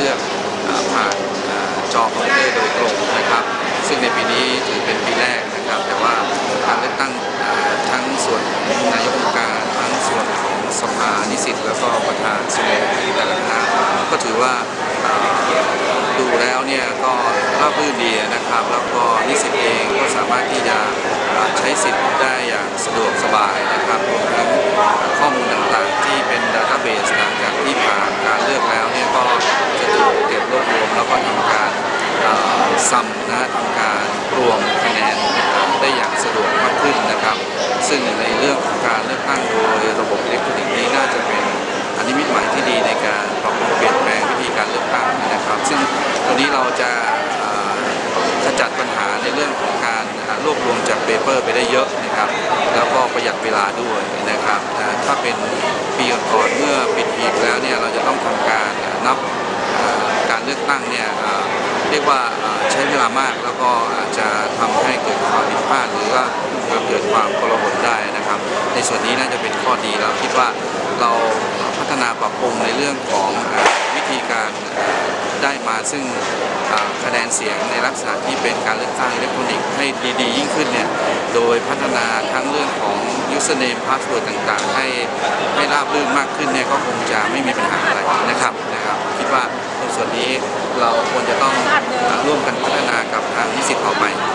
เลือกผ่านจอคอมพิวเตอร์โดยตรงนะครับ ซึ่งในปีนี้ถือเป็นปีแรกนะครับ แต่ว่าการเลือกตั้งทั้งส่วนของนายกองค์การทั้งส่วนของสภานิสิตแล้วก็ประธานสภาแต่ละคณะก็ถือว่าดูแล้วเนี่ยก็ราบรื่นดีนะครับ แล้วก็นิสิตเองก็สามารถที่จะใช้สิทธิ์ได้อย่างสะดวกสบายนะครับรวมทั้งข้อมูลต่างๆที่เป็นดั ทำการรวมคะแนนได้อย่างสะดวกมากขึ้นนะครับ ซึ่งในเรื่องของการเลือกตั้งโดยระบบอิเล็กทรอนิกส์นี้น่าจะเป็นอันนิมิตหมายที่ดีในการปรับปรุงเปลี่ยนแปลงวิธีการเลือกตั้งนะครับ ซึ่งตัวนี้เราจะขจัดปัญหาในเรื่องของการรวบรวมจากเปเปอร์ไปได้เยอะนะครับ แล้วก็ประหยัดเวลาด้วยนะครับนะถ้าเป็นปีก่อนเมื่อปิดหีบแล้วเนี่ยเราจะต้องทำการนับ ตั้งเนี่ยเรียกว่าใช้เวลามากแล้วก็อาจจะทำให้เกิดความผิดพลาดหรือว่าเกิดความกลหนได้นะครับ ในส่วนนี้น่าจะเป็นข้อดีแล้วคิดว่าเราพัฒนาปรับปรุงในเรื่องของวิธีการได้มาซึ่งคะแนนเสียงในลักษณะที่เป็นการเลือกตั้งอิเล็กทรอนิกส์ให้ดีๆ ยิ่งขึ้นเนี่ย โดยพัฒนาทั้งเรื่องของ username password ต่างๆ ให้ให้ราบรื่นมากขึ้นเนี่ยก็คงจะไม่มีปัญหาอะไรนะครับนะครับ Bye.